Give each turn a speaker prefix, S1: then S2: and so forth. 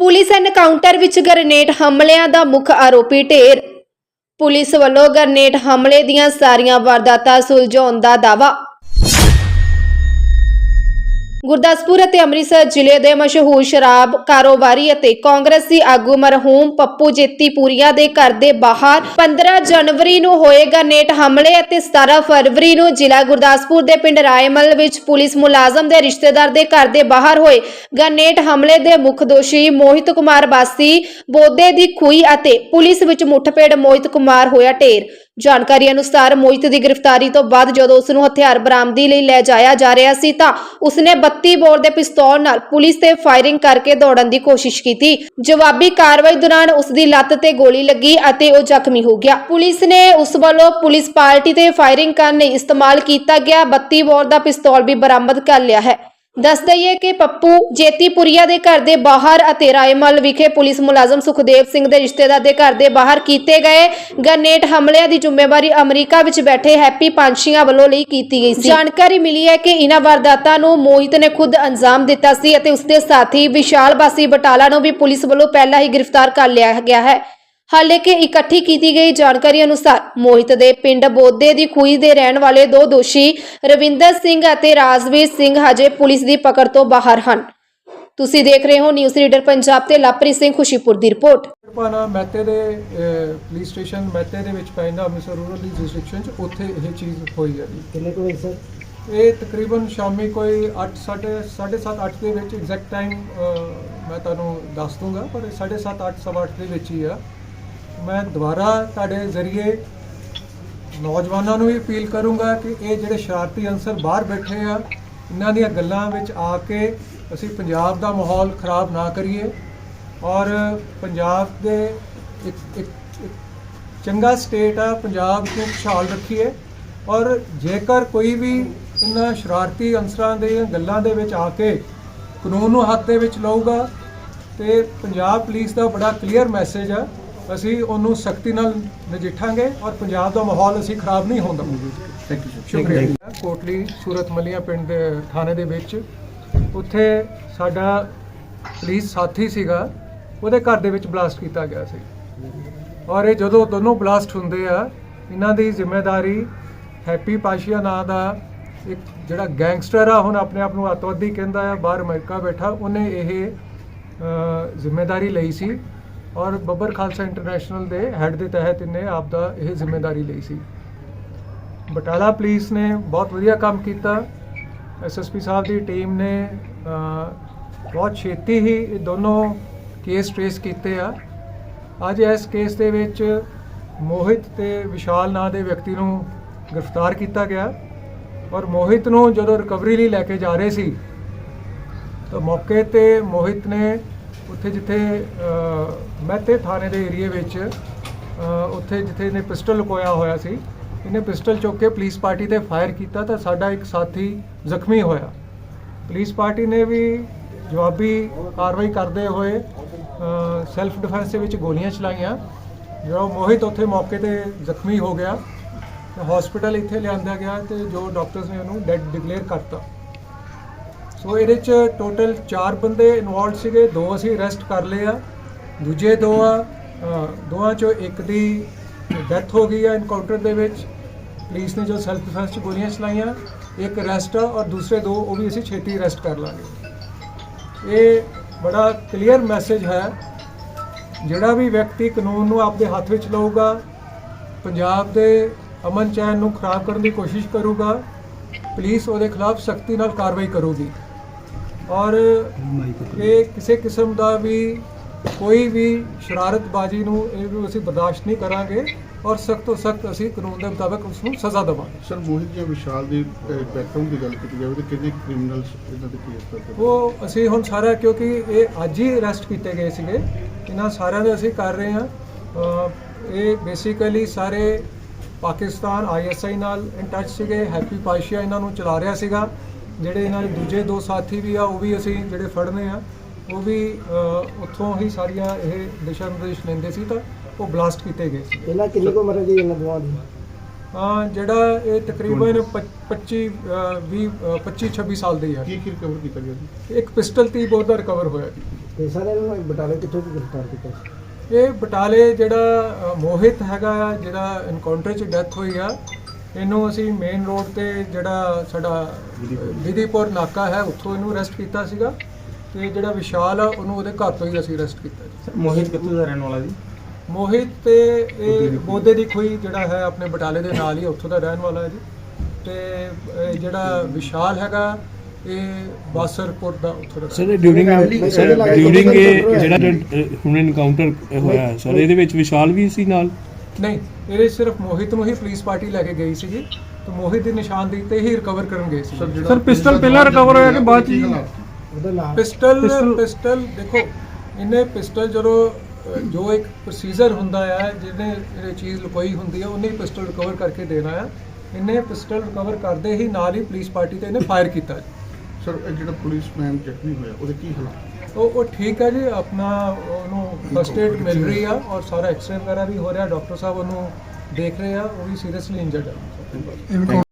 S1: Police encounter ਵਿੱਚ grenade ਹਮਲਿਆਂ ਦਾ ਮੁੱਖ ਆਰੋਪੀ ਢੇਰ। ਪੁਲਿਸ ਵੱਲੋਂ ਗ੍ਰਨੇਡ ਹਮਲੇ ਦੀਆਂ ਸਾਰੀਆਂ ਵਾਰਦਾਤਾਂ ਸੁਲਝਾਉਣ ਦਾ ਦਾਅਵਾ। ਗੁਰਦਾਸਪੁਰ ਅਤੇ ਅੰਮ੍ਰਿਤਸਰ ਜ਼ਿਲ੍ਹੇ ਦੇ ਮਸ਼ਹੂਰ ਸ਼ਰਾਬ ਕਾਰੋਬਾਰੀ ਅਤੇ ਕਾਂਗਰਸੀ ਆਗੂ ਮਰਹੂਮ ਪੱਪੂ ਜੇਤੀਪੁਰੀਆ ਦੇ ਘਰ ਦੇ ਬਾਹਰ 15 ਜਨਵਰੀ ਨੂੰ ਹੋਏ ਗ੍ਰਨੇਡ ਹਮਲੇ ਅਤੇ 17 ਫਰਵਰੀ ਨੂੰ ਜ਼ਿਲ੍ਹਾ ਗੁਰਦਾਸਪੁਰ ਦੇ ਪਿੰਡ ਰਾਏਮਲ ਵਿੱਚ ਪੁਲਿਸ ਮੁਲਾਜ਼ਮ ਦੇ ਰਿਸ਼ਤੇਦਾਰ ਦੇ ਘਰ ਦੇ ਬਾਹਰ ਹੋਏ ਗਨੇਟ ਹਮਲੇ ਦੇ ਮੁੱਖ ਦੋਸ਼ੀ ਮੋਹਿਤ ਕੁਮਾਰ ਬਾਸੀ ਬੋਦੇ ਦੀ ਖੂਈ ਅਤੇ ਪੁਲਿਸ ਵਿੱਚ ਮੁੱਠਭੇੜ ਮੋਹਿਤ ਕੁਮਾਰ ਹੋਇਆ ਢੇਰ। ਜਾਣਕਾਰੀ ਅਨੁਸਾਰ ਮੋਹਿਤ ਦੀ ਗ੍ਰਿਫਤਾਰੀ ਤੋਂ ਬਾਅਦ ਜਦੋਂ ਉਸ ਨੂੰ ਹਥਿਆਰ ਬਰਾਮਦੀ ਲਈ ਲੈ ਜਾਇਆ ਜਾ ਰਿਹਾ ਸੀ ਤਾਂ ਉਸਨੇ 32 ਬੋਰ ਦੇ ਪਿਸਤੌਲ ਨਾਲ ਪੁਲਿਸ ਤੇ ਫਾਇਰਿੰਗ ਕਰਕੇ ਦੌੜਨ ਦੀ ਕੋਸ਼ਿਸ਼ ਕੀਤੀ। ਜਵਾਬੀ ਕਾਰਵਾਈ ਦੌਰਾਨ ਉਸ ਦੀ ਲੱਤ ਤੇ ਗੋਲੀ ਲੱਗੀ ਅਤੇ ਉਹ ਜ਼ਖਮੀ ਹੋ ਗਿਆ। ਪੁਲਿਸ ਨੇ ਉਸ ਵੱਲੋਂ ਪੁਲਿਸ ਪਾਰਟੀ ਤੇ ਫਾਇਰਿੰਗ ਕਰਨ ਲਈ ਇਸਤੇਮਾਲ ਕੀਤਾ ਗਿਆ। 32 ਬੋਰ ਦਾ ਪਿਸਤੌਲ ਵੀ ਬਰਾਮਦ ਕਰ ਲਿਆ ਹੈ। ਦੱਸ ਦਈਏ ਕਿ ਪੱਪੂ ਜੇਤੀਪੁਰੀਆ ਦੇ ਘਰ ਦੇ ਬਾਹਰ ਅਤੇ ਰਾਏਮਲ ਵਿਖੇ ਪੁਲਿਸ ਮੁਲਾਜ਼ਮ ਸੁਖਦੇਵ ਸਿੰਘ ਦੇ ਰਿਸ਼ਤੇਦਾਰ ਦੇ ਘਰ ਦੇ ਬਾਹਰ ਕੀਤੇ ਗਏ ਗਰਨੇਟ ਹਮਲਿਆਂ ਦੀ ਜ਼ਿੰਮੇਵਾਰੀ ਅਮਰੀਕਾ ਵਿੱਚ ਬੈਠੇ ਹੈਪੀ ਪੰਛੀਆਂ ਵੱਲੋਂ ਲਈ ਕੀਤੀ ਗਈ ਸੀ। ਜਾਣਕਾਰੀ ਮਿਲੀ ਹੈ ਕਿ ਇਹਨਾਂ ਵਾਰਦਾਤਾਂ ਨੂੰ ਮੋਹਿਤ ਨੇ ਖੁਦ ਅੰਜਾਮ ਦਿੱਤਾ ਸੀ ਅਤੇ ਉਸਦੇ ਸਾਥੀ ਵਿਸ਼ਾਲ ਬਾਸੀ ਬਟਾਲਾ ਨੂੰ ਵੀ ਪੁਲਿਸ ਵੱਲੋਂ ਪਹਿਲਾਂ ਹੀ ਗ੍ਰਿਫਤਾਰ ਕਰ ਲਿਆ ਗਿਆ ਹੈ। ਹਾਲਾਂਕਿ ਇਕੱਠੀ ਕੀਤੀ ਗਈ ਜਾਣਕਾਰੀ ਅਨੁਸਾਰ ਮੋਹਿਤ ਦੇ ਪਿੰਡ ਬੋਦੇ ਦੀ ਖੂਹੀ ਦੇ ਰਹਿਣ ਵਾਲੇ ਦੋ ਦੋਸ਼ੀ ਰਵਿੰਦਰ ਸਿੰਘ ਅਤੇ ਰਾਜਵੀਰ ਸਿੰਘ ਹਜੇ ਪੁਲਿਸ ਦੀ ਪਕੜ ਤੋਂ ਬਾਹਰ ਹਨ। ਤੁਸੀਂ ਦੇਖ ਰਹੇ ਹੋ ਨਿਊਜ਼ ਰੀਡਰ ਪੰਜਾਬ ਤੇ ਲਵਪ੍ਰੀਤ ਸਿੰਘ ਖੁਸ਼ੀਪੁਰ ਦੀ ਰਿਪੋਰਟ।
S2: ਪਾਣਾ ਮਹਿਤੇ ਦੇ ਅਹ, ਪੁਲਿਸ ਸਟੇਸ਼ਨ ਮਹਿਤੇ ਦੇ ਵਿੱਚ ਪੈਂਦਾ ਅੰਮ੍ਰਿਤਸਰ ਰੂਰਲ ਦੀ ਜੁਰਿਸਡਿਕਸ਼ਨ ਚ। ਉੱਥੇ ਇਹ ਚੀਜ਼ ਹੋਈ ਹੈ ਜੀ।
S3: ਕਿੰਨੇ ਕੁ ਵਜੇ ਸਰ?
S2: ਇਹ ਤਕਰੀਬਨ ਸ਼ਾਮੀ ਕੋਈ 8 7:30 8 ਦੇ ਵਿੱਚ ਐਗਜ਼ੈਕਟ ਟਾਈਮ ਮੈਂ ਤੁਹਾਨੂੰ ਦੱਸ ਦੂੰਗਾ ਪਰ 7:30 8 ਸਵਾ ਅੱਠ ਦੇ ਵਿੱਚ ਹੀ ਆ। ਮੈਂ ਦੁਬਾਰਾ ਤੁਹਾਡੇ ਜ਼ਰੀਏ ਨੌਜਵਾਨਾਂ ਨੂੰ ਵੀ ਅਪੀਲ ਕਰੂੰਗਾ ਕਿ ਇਹ ਜਿਹੜੇ ਸ਼ਰਾਰਤੀ ਅੰਸਰ ਬਾਹਰ ਬੈਠੇ ਆ, ਇਹਨਾਂ ਦੀਆਂ ਗੱਲਾਂ ਵਿੱਚ ਆ ਕੇ ਅਸੀਂ ਪੰਜਾਬ ਦਾ ਮਾਹੌਲ ਖਰਾਬ ਨਾ ਕਰੀਏ ਔਰ ਪੰਜਾਬ ਦੇ ਇੱਕ ਇੱਕ ਚੰਗਾ ਸਟੇਟ ਆ, ਪੰਜਾਬ ਨੂੰ ਖੁਸ਼ਹਾਲ ਰੱਖੀਏ ਔਰ ਜੇਕਰ ਕੋਈ ਵੀ ਇਹਨਾਂ ਸ਼ਰਾਰਤੀ ਅੰਸਰਾਂ ਦੇ ਗੱਲਾਂ ਦੇ ਵਿੱਚ ਆ ਕੇ ਕਾਨੂੰਨ ਨੂੰ ਹੱਥ ਦੇ ਵਿੱਚ ਲਊਗਾ ਤੇ ਪੰਜਾਬ ਪੁਲਿਸ ਦਾ ਬੜਾ ਕਲੀਅਰ ਮੈਸੇਜ ਆ ਅਸੀਂ ਉਹਨੂੰ ਸਖਤੀ ਨਾਲ ਨਜਿੱਠਾਂਗੇ ਔਰ ਪੰਜਾਬ ਦਾ ਮਾਹੌਲ ਅਸੀਂ ਖਰਾਬ ਨਹੀਂ ਹੋਣ ਦਵਾਂਗੇ। ਥੈਂਕ ਯੂ ਸ਼ੁਕਰੀਆ। ਕੋਟਲੀ ਸੂਰਤ ਮਲੀਆਂ ਪਿੰਡ ਦੇ ਥਾਣੇ ਦੇ ਵਿੱਚ। ਉੱਥੇ ਸਾਡਾ ਪੁਲਿਸ ਸਾਥੀ ਸੀਗਾ ਉਹਦੇ ਘਰ ਦੇ ਵਿੱਚ ਬਲਾਸਟ ਕੀਤਾ ਗਿਆ ਸੀ। ਔਰ ਇਹ ਜਦੋਂ ਦੋਨੋਂ ਬਲਾਸਟ ਹੁੰਦੇ ਆ ਇਹਨਾਂ ਦੀ ਜ਼ਿੰਮੇਵਾਰੀ ਹੈਪੀ ਪਾਸ਼ੀਆ ਨਾਂ ਦਾ ਇੱਕ ਜਿਹੜਾ ਗੈਂਗਸਟਰ ਆ ਹੁਣ ਆਪਣੇ ਆਪ ਨੂੰ ਅੱਤਵਾਦੀ ਕਹਿੰਦਾ ਆ ਬਾਹਰ ਅਮਰੀਕਾ ਬੈਠਾ ਉਹਨੇ ਇਹ ਜ਼ਿੰਮੇਵਾਰੀ ਲਈ ਸੀ। ਔਰ ਬੱਬਰ ਖਾਲਸਾ ਇੰਟਰਨੈਸ਼ਨਲ ਦੇ ਹੈੱਡ ਦੇ ਤਹਿਤ ਇਹਨੇ ਆਪ ਦਾ ਇਹ ਜ਼ਿੰਮੇਵਾਰੀ ਲਈ ਸੀ। ਬਟਾਲਾ ਪੁਲਿਸ ਨੇ ਬਹੁਤ ਵਧੀਆ ਕੰਮ ਕੀਤਾ। ਐਸਐਸਪੀ ਸਾਹਿਬ ਦੀ ਟੀਮ ਨੇ ਬਹੁਤ ਛੇਤੀ ਹੀ ਇਹ ਦੋਨੋਂ ਕੇਸ ਟ੍ਰੇਸ ਕੀਤੇ ਆ। ਅੱਜ ਇਸ ਕੇਸ ਦੇ ਵਿੱਚ ਮੋਹਿਤ ਤੇ ਵਿਸ਼ਾਲ ਨਾਂ ਦੇ ਵਿਅਕਤੀ ਨੂੰ ਗ੍ਰਿਫਤਾਰ ਕੀਤਾ ਗਿਆ। ਔਰ ਮੋਹਿਤ ਨੂੰ ਜਦੋਂ ਰਿਕਵਰੀ ਲਈ ਲੈ ਕੇ ਜਾ ਰਹੇ ਸੀ, ਤਾਂ ਮੌਕੇ ਤੇ ਮੋਹਿਤ ਨੇ ਉੱਥੇ ਜਿੱਥੇ ਮਹਿਤੇ ਥਾਣੇ ਦੇ ਏਰੀਏ ਵਿੱਚ ਉੱਥੇ ਜਿੱਥੇ ਇਹਨੇ ਪਿਸਟਲ ਲੁਕੋਇਆ ਹੋਇਆ ਸੀ, ਇਹਨੇ ਪਿਸਟਲ ਚੁੱਕ ਕੇ ਪੁਲਿਸ ਪਾਰਟੀ ਤੇ ਫਾਇਰ ਕੀਤਾ ਤਾਂ ਸਾਡਾ ਇੱਕ ਸਾਥੀ ਜ਼ਖਮੀ ਹੋਇਆ। ਪੁਲਿਸ ਪਾਰਟੀ ਨੇ ਵੀ ਜਵਾਬੀ ਕਾਰਵਾਈ ਕਰਦੇ ਹੋਏ ਸੈਲਫ ਡਿਫੈਂਸ ਦੇ ਵਿੱਚ ਗੋਲੀਆਂ ਚਲਾਈਆਂ। ਜਿਹੜਾ ਮੋਹਿਤ ਉੱਥੇ ਮੌਕੇ ਤੇ ਜ਼ਖਮੀ ਹੋ ਗਿਆ। ਤੇ ਹਸਪੀਟਲ ਇੱਥੇ ਲਿਆਂਦਾ ਗਿਆ ਤੇ ਜੋ ਡਾਕਟਰਸ ਨੇ ਉਹਨੂੰ ਡੈਡ ਡਿਕਲੇਅਰ ਕਰਤਾ। ਸੋ ਇਹਦੇ ਚ ਟੋਟਲ 4 ਬੰਦੇ ਇਨਵੋਲਡ ਸੀਗੇ ਦੋ ਅਸੀਂ ਅਰੈਸਟ ਕਰ ਲਏ ਆ। ਦੂਜੇ ਦੋ ਆ ਅ, ਦੋਵਾਂ ਚੋਂ ਇੱਕ ਦੀ ਡੈਥ ਹੋ ਗਈ ਆ ਇਨਕਾਊਂਟਰ ਦੇ ਵਿੱਚ। ਪੁਲਿਸ ਨੇ ਜੋ ਸੈਲਫ ਡਿਫੈਂਸ ਚ ਗੋਲੀਆਂ ਚਲਾਈਆਂ ਇੱਕ ਅਰੈਸਟ ਆ ਔਰ ਦੂਸਰੇ ਦੋ ਉਹ ਵੀ ਅਸੀਂ ਛੇਤੀ ਅਰੈਸਟ ਕਰ ਲਾਂਗੇ। ਇਹ ਬੜਾ ਕਲੀਅਰ ਮੈਸੇਜ ਹੈ। ਜਿਹੜਾ ਵੀ ਵਿਅਕਤੀ ਕਾਨੂੰਨ ਨੂੰ ਆਪਦੇ ਹੱਥ ਵਿੱਚ ਲਊਗਾ ਪੰਜਾਬ ਦੇ ਅਮਨ ਚੈਨ ਨੂੰ ਖਰਾਬ ਕਰਨ ਦੀ ਕੋਸ਼ਿਸ਼ ਕਰੂਗਾ ਪੁਲਿਸ ਉਹਦੇ ਖਿਲਾਫ ਸਖਤੀ ਨਾਲ ਕਾਰਵਾਈ ਕਰੂਗੀ। ਔਰ ਇਹ ਕਿਸੇ ਕਿਸਮ ਦਾ ਵੀ ਕੋਈ ਵੀ ਸ਼ਰਾਰਤਬਾਜ਼ੀ ਨੂੰ ਇਹ ਵੀ ਅਸੀਂ ਬਰਦਾਸ਼ਤ ਨਹੀਂ ਕਰਾਂਗੇ ਔਰ ਸਖਤ ਤੋਂ ਸਖਤ ਅਸੀਂ ਕਾਨੂੰਨ ਦੇ ਮੁਤਾਬਕ ਉਸ ਨੂੰ ਸਜ਼ਾ ਦੇਵਾਂਗੇ।
S4: ਸਰ ਮੋਹਿਤ ਜਾਂ ਵਿਸ਼ਾਲ ਦੀ ਬੈਕਗ੍ਰਾਉਂਡ ਦੀ ਗੱਲ ਕੀਤੀ ਜਾਵੇ ਤਾਂ ਕਿੰਨੇ ਕ੍ਰਿਮੀਨਲਸ ਇਹਨਾਂ ਦੇ ਕੇਸ ਕਰਦੇ
S2: ਉਹ ਅਸੀਂ ਹੁਣ ਸਾਰਾ ਕਿਉਂਕਿ ਇਹ ਅੱਜ ਹੀ ਅਰੈਸਟ ਕੀਤੇ ਗਏ ਸੀਗੇ ਇਹਨਾਂ ਸਾਰਿਆਂ ਦੇ ਅਸੀਂ ਕਰ ਰਹੇ ਹਾਂ। ਇਹ ਬੇਸਿਕਲੀ ਸਾਰੇ ਪਾਕਿਸਤਾਨ ਆਈਐਸਆਈ ਨਾਲ ਇਨ ਟੱਚ ਸੀਗੇ ਹੈਪੀ ਪਾਸ਼ੀਆ ਇਹਨਾਂ ਨੂੰ ਚਲਾ ਰਿਹਾ ਸੀਗਾ। ਜਿਹੜੇ ਇਹਨਾਂ ਦੇ ਦੂਜੇ ਦੋ ਸਾਥੀ ਵੀ ਆ ਉਹ ਵੀ ਅਸੀਂ ਜਿਹੜੇ ਫੜਨੇ ਆ ਉਹ ਵੀ ਉੱਥੋਂ ਹੀ ਸਾਰੀਆਂ ਇਹ ਦਿਸ਼ਾ ਨਿਰਦੇਸ਼ ਲੈਂਦੇ ਸੀ ਤਾਂ ਉਹ ਬਲਾਸਟ ਕੀਤੇ ਗਏ ਸੀ।
S3: ਪਹਿਲਾਂ ਕਿੰਨੀ ਕੁ ਉਮਰ ਹੈ ਜੀ ਇਹਨਾਂ ਦੋਵਾਂ ਦੀ?
S2: ਹਾਂ ਜਿਹੜਾ ਇਹ ਤਕਰੀਬਨ 25 20 25 26 ਸਾਲ ਦੇ ਆ।
S4: ਕੀ ਕੀ ਰਿਕਵਰ ਕੀਤਾ ਗਿਆ ਜੀ?
S2: ਇੱਕ ਪਿਸਟਲ 30 ਬੋਰ ਦਾ ਰਿਕਵਰ ਹੋਇਆ ਜੀ।
S3: ਤੇ ਸਰ ਇਹਨੂੰ ਬਟਾਲੇ ਕਿੱਥੋਂ ਗ੍ਰਿਫਤਾਰ ਕੀਤਾ ਸੀ?
S2: ਇਹ ਬਟਾਲੇ ਜਿਹੜਾ ਮੋਹਿਤ ਹੈਗਾ ਆ, ਜਿਹੜਾ ਐਨਕਾਊਂਟਰ 'ਚ ਡੈਥ ਹੋਈ ਆ ਇਹਨੂੰ ਅਸੀਂ ਮੇਨ ਰੋਡ ਤੇ ਜਿਹੜਾ ਸਾਡਾ ਵਿਧੀਪੁਰ ਨਾਕਾ ਹੈ ਉੱਥੋਂ ਇਹਨੂੰ ਅਰੈਸਟ ਕੀਤਾ ਸੀਗਾ। ਤੇ ਜਿਹੜਾ ਵਿਸ਼ਾਲ ਆ ਉਹਨੂੰ ਉਹਦੇ ਘਰ ਤੋਂ ਹੀ ਅਸੀਂ ਅਰੈਸਟ ਕੀਤਾ ਜੀ।
S5: ਮੋਹਿਤ ਕਿੱਥੋਂ ਦਾ ਰਹਿਣ ਵਾਲਾ ਜੀ?
S2: ਮੋਹਿਤ ਤੇ ਇਹ ਬੋਦੇ ਦੀ ਖੋਈ ਜਿਹੜਾ ਹੈ ਆਪਣੇ ਬਟਾਲੇ ਦੇ ਨਾਲ ਹੀ ਉੱਥੋਂ ਦਾ ਰਹਿਣ ਵਾਲਾ ਹੈ ਜੀ। ਤੇ ਇਹ ਜਿਹੜਾ ਵਿਸ਼ਾਲ ਹੈਗਾ ਇਹ ਬਾਸਰਪੁਰ ਦਾ ਉੱਥੋਂ ਦਾ
S6: ਸਰ ਡਿਊਰਿੰਗ ਸਰ ਡਿਊਰਿੰਗ ਇਹ ਜਿਹੜਾ ਹੁਣ ਐਨਕਾਊਂਟਰ ਹੋਇਆ ਸਰ ਇਹਦੇ ਵਿੱਚ ਵਿਸ਼ਾਲ ਵੀ ਸੀ ਨਾਲ?
S2: ਨਹੀਂ ਇਹਦੇ ਸਿਰਫ ਮੋਹਿਤ ਨੂੰ ਹੀ ਪੁਲਿਸ ਪਾਰਟੀ ਲੈ ਕੇ ਗਈ ਸੀਗੀ ਤੇ ਮੋਹਿਤ ਦੀ ਨਿਸ਼ਾਨਦੇਹੀ ਤੇ ਹੀ ਰਿਕਵਰ ਕਰਨ ਗਏ ਸੀ
S4: ਸਰ ਪਿਸਟਲ ਪਹਿਲਾਂ ਰਿਕਵਰ ਹੋਇਆ ਕਿ ਬਾਅਦ ਚ
S3: ਉਹਦਾ ਨਾਮ?
S2: ਪਿਸਟਲ ਪਿਸਟਲ ਦੇਖੋ ਇਹਨੇ ਪਿਸਟਲ ਜਦੋਂ ਜੋ ਇੱਕ ਪ੍ਰੋਸੀਜਰ ਹੁੰਦਾ ਹੈ ਜਿਹਨੇ ਇਹ ਚੀਜ਼ ਲੁਕੋਈ ਹੁੰਦੀ ਹੈ ਉਹਨੇ ਪਿਸਟਲ ਰਿਕਵਰ ਕਰਕੇ ਦੇਣਾ ਹੈ ਇਹਨੇ ਪਿਸਟਲ ਰਿਕਵਰ ਕਰਦੇ ਹੀ ਨਾਲ ਹੀ ਪੁਲਿਸ ਪਾਰਟੀ ਤੇ ਇਹਨੇ ਫਾਇਰ ਕੀਤਾ। ਜੀ।
S4: ਸਰ ਇਹ ਜਿਹੜਾ ਪੁਲਿਸਮੈਨ ਜ਼ਖਮੀ ਹੋਇਆ ਉਹਦੇ ਕੀ ਹਾਲਾਤ?
S2: ਉਹ ਉਹ ਠੀਕ ਹੈ ਜੀ ਆਪਣਾ ਉਹਨੂੰ ਫਸਟ ਏਡ ਮਿਲ ਰਹੀ ਆ ਔਰ ਸਾਰਾ ਐਕਸਰੇ ਵਗੈਰਾ ਵੀ ਹੋ ਰਿਹਾ ਡਾਕਟਰ ਸਾਹਿਬ ਉਹਨੂੰ ਦੇਖ ਰਹੇ ਆ ਉਹ ਵੀ ਸੀਰੀਅਸਲੀ ਇੰਜਰਡ ਹੈ